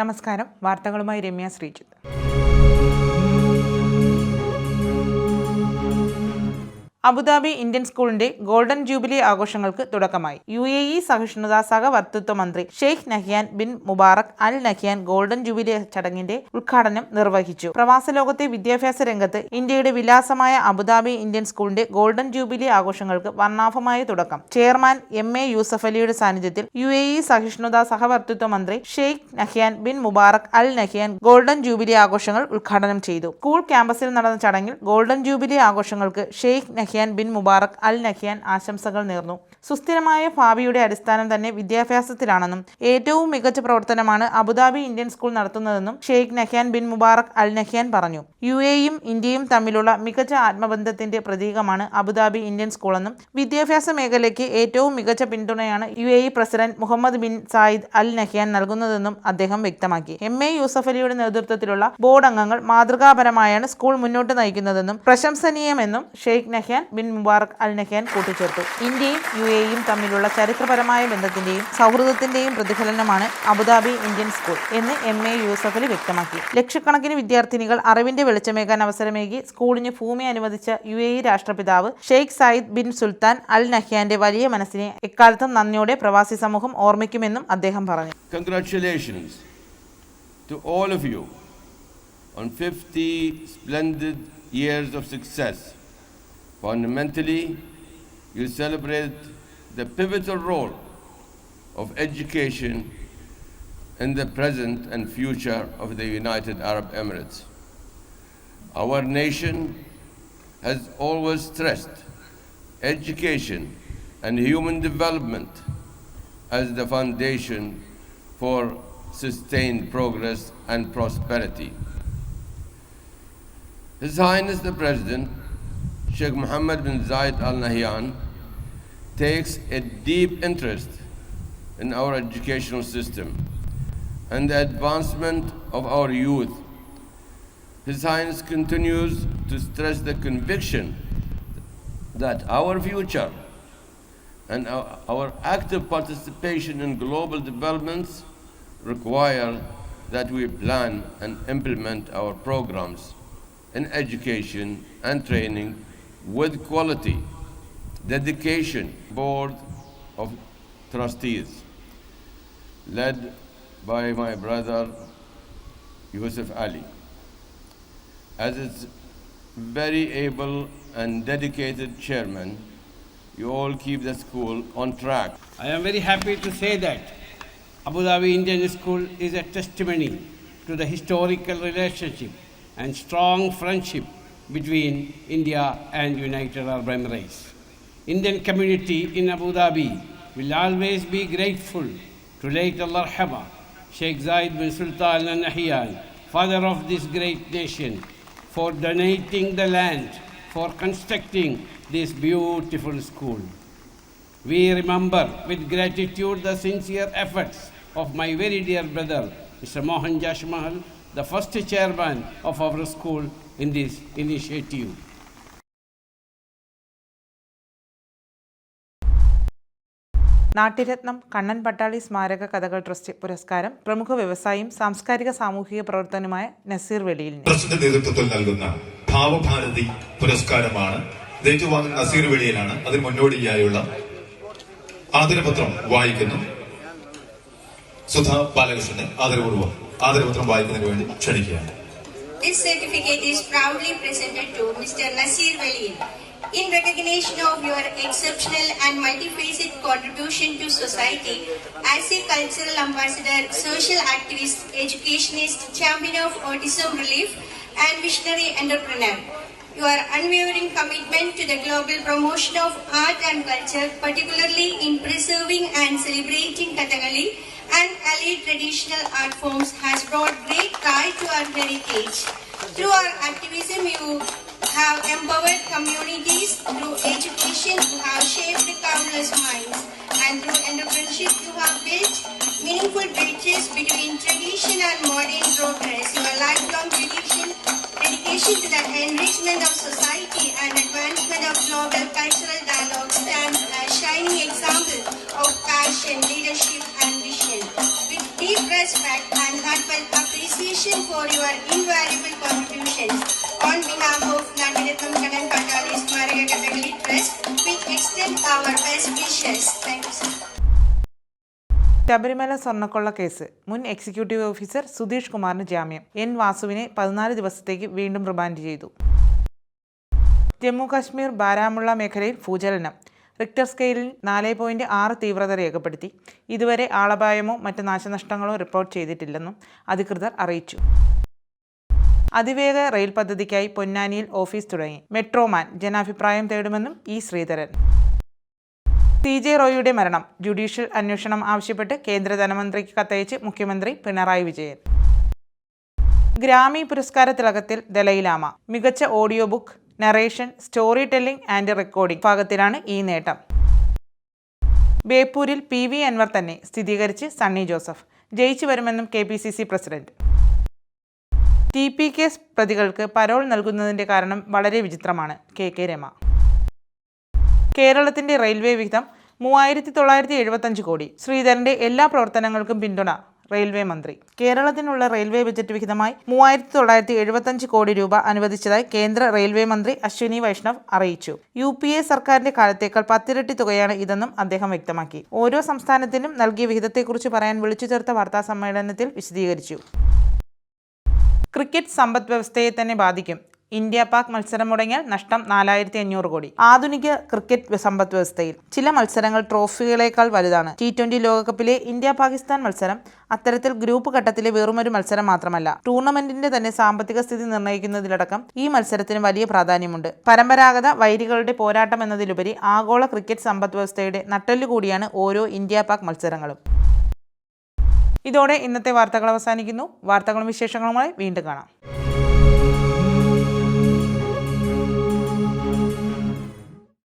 നമസ്കാരം. വാർത്തകളുമായി Ramya Sreejith. Abu Dhabi Indian സ്കൂളിന്റെ ഗോൾഡൻ ജൂബിലി ആഘോഷങ്ങൾക്ക് തുടക്കമായി. യു എ ഇ സഹിഷ്ണുതാ സഹവർത്തിത്വ മന്ത്രി Sheikh Nahyan bin Mubarak Al Nahyan golden jubilee ചടങ്ങിന്റെ ഉദ്ഘാടനം നിർവഹിച്ചു. പ്രവാസ ലോകത്തെ വിദ്യാഭ്യാസ രംഗത്ത് ഇന്ത്യയുടെ വിലാസമായ അബുദാബി ഇന്ത്യൻ സ്കൂളിന്റെ ഗോൾഡൻ ജൂബിലി ആഘോഷങ്ങൾക്ക് വർണാഭമായ തുടക്കം. ചെയർമാൻ എം എ യൂസഫ് അലിയുടെ സാന്നിധ്യത്തിൽ യു എ ഇ സഹിഷ്ണുതാ സഹവർത്തിത്വ മന്ത്രി Sheikh Nahyan bin Mubarak Al Nahyan golden jubilee ആഘോഷങ്ങൾ ഉദ്ഘാടനം ചെയ്തു. സ്കൂൾ ക്യാമ്പസിൽ നടന്ന ചടങ്ങിൽ ഗോൾഡൻ ജൂബിലി ആഘോഷങ്ങൾക്ക് Sheikh bin Mubarak Al Nahyan ആശംസകൾ നേർന്നു. സുസ്ഥിരമായ ഭാവിയുടെ അടിസ്ഥാനം തന്നെ വിദ്യാഭ്യാസത്തിലാണെന്നും ഏറ്റവും മികച്ച പ്രവർത്തനമാണ് അബുദാബി ഇന്ത്യൻ സ്കൂൾ നടത്തുന്നതെന്നും Sheikh Nahyan bin Mubarak Al Nahyan പറഞ്ഞു. യു എയും ഇന്ത്യയും തമ്മിലുള്ള മികച്ച ആത്മബന്ധത്തിന്റെ പ്രതീകമാണ് അബുദാബി ഇന്ത്യൻ സ്കൂളെന്നും വിദ്യാഭ്യാസ മേഖലയ്ക്ക് ഏറ്റവും മികച്ച പിന്തുണയാണ് U A president Mohammed bin Zayed Al Nahyan നൽകുന്നതെന്നും അദ്ദേഹം വ്യക്തമാക്കി. എം എ യൂസഫ് അലിയുടെ നേതൃത്വത്തിലുള്ള ബോർഡ് അംഗങ്ങൾ മാതൃകാപരമായാണ് സ്കൂൾ മുന്നോട്ട് നയിക്കുന്നതെന്നും പ്രശംസനീയമെന്നും Sheikh Nahyan bin Mubarak Al Nahyan കൂട്ടിച്ചേർത്തു. ഇന്ത്യയും യു എയും തമ്മിലുള്ള ചരിത്രപരമായ ബന്ധത്തിന്റെയും സൗഹൃദത്തിന്റെയും പ്രതിഫലനമാണ് അബുദാബി ഇന്ത്യൻ സ്കൂൾ എന്ന് എം എ യൂസഫലി വ്യക്തമാക്കി. ലക്ഷക്കണക്കിന് വിദ്യാർത്ഥിനികൾ അറിവിന്റെ വെളിച്ചമേകാൻ അവസരമേകി സ്കൂളിന് ഭൂമി അനുവദിച്ച യു എ രാഷ്ട്രപിതാവ് Sheikh Zayed bin Sultan Al നഹ്യാന്റെ വലിയ മനസ്സിനെ എക്കാലത്തും നന്ദിയോടെ പ്രവാസി സമൂഹം ഓർമ്മിക്കുമെന്നും അദ്ദേഹം പറഞ്ഞു. To all of you on 50 splendid years of success. Fundamentally, you celebrate the pivotal role of education in the present and future of the United Arab Emirates. Our nation has always stressed education and human development as the foundation for sustained progress and prosperity. His Highness the President, Sheikh Mohammed bin Zayed Al Nahyan, takes a deep interest in our educational system and the advancement of our youth. His Highness continues to stress the conviction that our future and our, our active participation in global developments require that we plan and implement our programs in education and training with quality, dedication, board of trustees, led by my brother Yusuf Ali. As its very able and dedicated chairman, you all keep the school on track. I am very happy to say that Abu Dhabi Indian School is a testimony to the historical relationship and strong friendship between India and United Arab Emirates. Indian community in Abu Dhabi will always be grateful to late Allah Haba, Sheikh Zayed bin Sultan Al Nahyan, father of this great nation, for donating the land for constructing this beautiful school. We remember with gratitude the sincere efforts of my very dear brother, Mr. Mohan Jashmahal, the first chairman of our school in this initiative. നാട്യരത്നം Kannan Pattali സ്മാരക കഥകൾ trust പുരസ്കാരം പ്രമുഖ വ്യവസായിയും സാംസ്കാരിക സാമൂഹിക പ്രവർത്തനമായ നസീർ വെളിയിൽ ട്രസ്റ്റിന്റെ നേതൃത്വത്തിൽ നൽകുന്ന ഭാവഭാരതി പുരസ്കാരമാണ് നസീർ വെളിയിലാണ് അതിന് മുന്നോടിയായുള്ള ആദരപത്രം വായിക്കുന്നു. സുധാ ബാലകൃഷ്ണനെ ആദരപൂർവം ആദരപത്രം വായിക്കുന്നതിന് വേണ്ടി ക്ഷണിക്കുകയാണ്. This certificate is proudly presented to Mr. Nasir Walil in recognition of your exceptional and multifaceted contribution to society as a cultural ambassador, social activist, educationist, champion of autism relief, and visionary entrepreneur. Your unwavering commitment to the global promotion of art and culture, particularly in preserving and celebrating Kathakali and allied traditional art forms, has brought great pride to our heritage. Through our activism, you have empowered communities. Through education, you have shaped countless minds. And through entrepreneurship, you have built meaningful bridges between tradition and modern progress. Your lifelong dedication, dedication to the enrichment of society and advancement of global cultural dialogue stands as a shining example of passion, leadership, respect and heartfelt appreciation for your invaluable contributions. On behalf of Naniratnam Kanan Patali Smaraka Kathakali Trust, we extend our best wishes. Thank you, sir. Sabarimala സ്വർണക്കൊള്ള case മുൻ executive officer Sudheesh കുമാറിന് ജാമ്യം N വാസുവിനെ പതിനാല് ദിവസത്തേക്ക് വീണ്ടും remand ചെയ്തു ജമ്മു കാശ്മീർ ബാരാമുള്ള മേഖലയിൽ ഭൂചലനം റിക്ടർ സ്കെയിലിൽ നാല് പോയിന്റ് ആറ് തീവ്രത രേഖപ്പെടുത്തി ഇതുവരെ ആളപായമോ മറ്റ് നാശനഷ്ടങ്ങളോ റിപ്പോർട്ട് ചെയ്തിട്ടില്ലെന്നും അധികൃതർ അറിയിച്ചു. അതിവേഗ റെയിൽ പദ്ധതിക്കായി പൊന്നാനിയിൽ ഓഫീസ് തുടങ്ങി. മെട്രോമാൻ ജനാഭിപ്രായം തേടുമെന്നും ഇ ശ്രീധരൻ. സി ജെ റോയിയുടെ മരണം. ജുഡീഷ്യൽ അന്വേഷണം ആവശ്യപ്പെട്ട് കേന്ദ്ര ധനമന്ത്രിക്ക് കത്തയച്ച് മുഖ്യമന്ത്രി പിണറായി വിജയൻ. ഗ്രാമി പുരസ്കാര തിളക്കത്തിൽ ദലൈലാമ മികച്ച audio book narration storytelling and recording ഭാഗത്തിലാണ് ഈ നേട്ടം. ബേപ്പൂരിൽ പി വി അൻവർ തന്നെ സ്ഥിരീകരിച്ച് സണ്ണി ജോസഫ്. ജയിച്ചു വരുമെന്നും K P C C president. T P case പ്രതികൾക്ക് പരോൾ നൽകുന്നതിന്റെ കാരണം വളരെ വിചിത്രമാണ്. K K Rema. കേരളത്തിന്റെ റെയിൽവേ വിഹിതം മൂവായിരത്തി തൊള്ളായിരത്തി എഴുപത്തഞ്ച് കോടി. ശ്രീധരന്റെ എല്ലാ പ്രവർത്തനങ്ങൾക്കും പിന്തുണ റെയിൽവേ മന്ത്രി. കേരളത്തിനുള്ള റെയിൽവേ ബജറ്റ് വിഹിതമായി മൂവായിരത്തി തൊള്ളായിരത്തി എഴുപത്തഞ്ച് കോടി രൂപ അനുവദിച്ചതായി കേന്ദ്ര റെയിൽവേ മന്ത്രി അശ്വിനി വൈഷ്ണവ് അറിയിച്ചു. യു പി എ സർക്കാരിന്റെ കാലത്തേക്കാൾ പത്തിരട്ടി തുകയാണ് ഇതെന്നും അദ്ദേഹം വ്യക്തമാക്കി. ഓരോ സംസ്ഥാനത്തിനും നൽകിയ വിഹിതത്തെക്കുറിച്ച് പറയാൻ വിളിച്ചു ചേർത്ത വാർത്താ സമ്മേളനത്തിൽ വിശദീകരിച്ചു. ക്രിക്കറ്റ് സമ്പദ് വ്യവസ്ഥയെ തന്നെ ബാധിക്കും. ഇന്ത്യ പാക് മത്സരം മുടങ്ങിയാൽ നഷ്ടം നാലായിരത്തി അഞ്ഞൂറ് കോടി. ആധുനിക ക്രിക്കറ്റ് സമ്പദ് വ്യവസ്ഥയിൽ ചില മത്സരങ്ങൾ ട്രോഫികളേക്കാൾ വലുതാണ്. ടി ട്വന്റി ലോകകപ്പിലെ ഇന്ത്യ പാകിസ്ഥാൻ മത്സരം അത്തരത്തിൽ ഗ്രൂപ്പ് ഘട്ടത്തിലെ വെറുമൊരു മത്സരം മാത്രമല്ല ടൂർണമെന്റിന്റെ തന്നെ സാമ്പത്തിക സ്ഥിതി നിർണയിക്കുന്നതിലടക്കം ഈ മത്സരത്തിന് വലിയ പ്രാധാന്യമുണ്ട്. പരമ്പരാഗത വൈരികളുടെ പോരാട്ടം എന്നതിലുപരി ആഗോള ക്രിക്കറ്റ് സമ്പദ് വ്യവസ്ഥയുടെ നട്ടെല്ലു കൂടിയാണ് ഓരോ ഇന്ത്യ പാക് മത്സരങ്ങളും. ഇതോടെ ഇന്നത്തെ വാർത്തകൾ അവസാനിക്കുന്നു. വാർത്തകളും വിശേഷങ്ങളുമായി വീണ്ടും കാണാം.